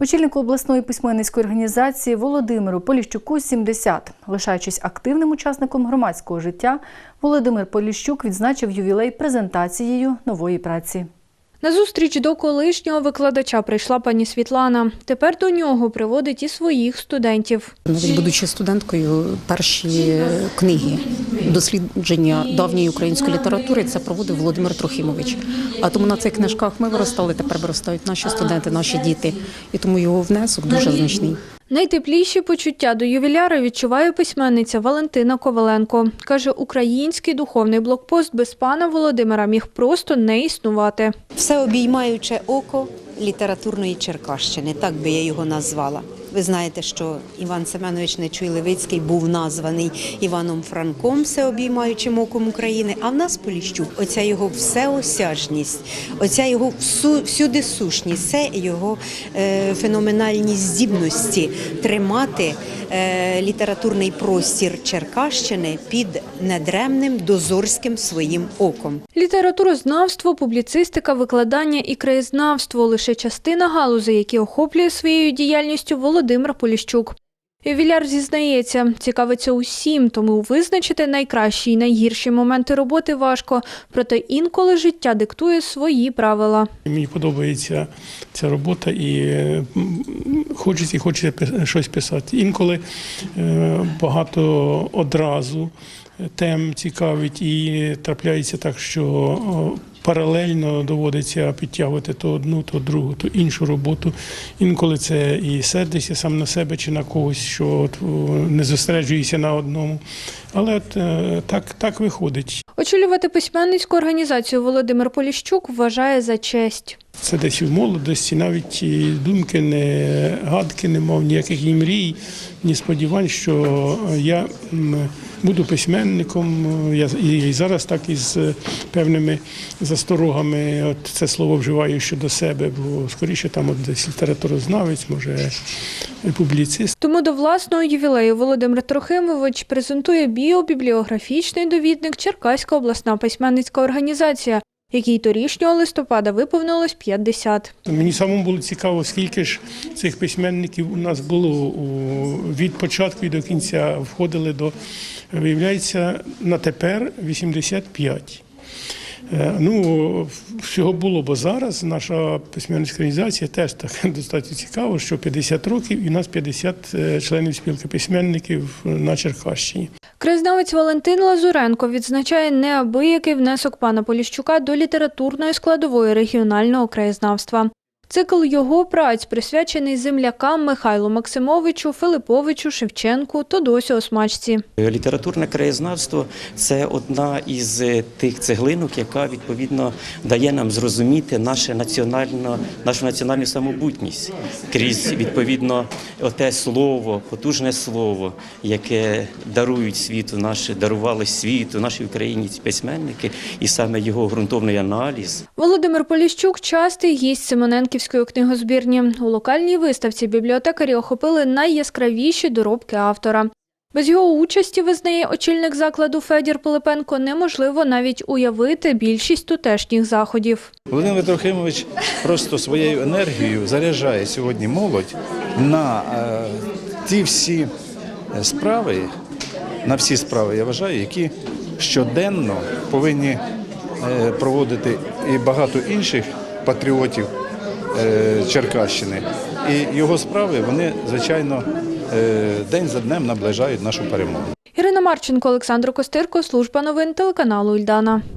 Очільнику обласної письменницької організації Володимиру Поліщуку 70. Лишаючись активним учасником громадського життя, Володимир Поліщук відзначив ювілей презентацією нової праці. На зустріч до колишнього викладача прийшла пані Світлана. Тепер до нього приводить і своїх студентів. Будучи студенткою, перші книги дослідження давньої української літератури це проводив Володимир Трохимович. А тому на цих книжках ми виростали, тепер виростають наші студенти, наші діти. І тому його внесок дуже значний. Найтепліші почуття до ювіляра відчуває письменниця Валентина Коваленко. Каже, український духовний блокпост без пана Володимира міг просто не існувати. Всеобіймаюче око літературної Черкащини, так би я його назвала. Ви знаєте, що Іван Семенович Нечуй Левицький був названий Іваном Франком, всеобіймаючим оком України. А в нас Поліщук, оця його всеосяжність, оця його всю, всюдисушність, це його е, феноменальні здібності тримати е, літературний простір Черкащини під недремним дозорським своїм оком. Літературознавство, публіцистика, викладання і краєзнавство – лише частина галузей, які охоплює своєю діяльністю Володимир Поліщук. Ювіляр зізнається, цікавиться усім, тому визначити найкращі і найгірші моменти роботи важко, проте інколи життя диктує свої правила. Мені подобається ця робота і е, хочеться і хочеться щось писати. Інколи е, багато одразу тем цікавить, і трапляється так, що паралельно доводиться підтягувати то одну, то другу, то іншу роботу. Інколи це і сердишся сам на себе чи на когось, що от, не зосереджуєшся на одному. Але от, е, так, так виходить. Очолювати письменницьку організацію Володимир Поліщук вважає за честь. Це десь у молодості, навіть думки, не гадки, не мав ніяких ні мрій, ні сподівань, що я буду письменником. Я і зараз так із е, певними засторогами от це слово вживаю щодо себе, бо скоріше там от десь літературознавець, може публіцист. Тому до власного ювілею Володимир Трохимович презентує біобібліографічний довідник Черкаська обласна письменницька організація, якій торішнього листопада виповнилось 50. Мені самому було цікаво, скільки ж цих письменників у нас було від початку і до кінця входили до, виявляється, на тепер 85. Е, Ну, всього було, бо зараз наша письменницька організація теж так достатньо цікаво, що 50 років і у нас 50 е, членів спілки письменників на Черкащині. Краєзнавець Валентин Лазуренко відзначає неабиякий внесок пана Поліщука до літературної складової регіонального краєзнавства. Цикл його праць присвячений землякам Михайлу Максимовичу, Филиповичу, Шевченку, Тодосю Осмачці. Літературне краєзнавство це одна із е, тих цеглинок, яка відповідно дає нам зрозуміти наше національно, нашу національну самобутність крізь відповідно оте слово, потужне слово, яке дарують світу, наші дарували світу, наші українці письменники, і саме його ґрунтовний аналіз. Володимир Поліщук частий гість Симоненківської книгозбірні. У локальній виставці бібліотекарі охопили найяскравіші доробки автора. Без його участі, визнає очільник закладу Федір Пилипенко, неможливо навіть уявити більшість тутешніх заходів. Володимир Трохимович просто своєю енергією заряджає сьогодні молодь на е, ті всі е, справи, на всі справи, я вважаю, які щоденно повинні е, проводити і багато інших патріотів Черкащини. І його справи, вони, звичайно, е, день за днем наближають нашу перемогу. Ірина Марченко, Олександр Костирко, служба новин телеканалу Ільдана.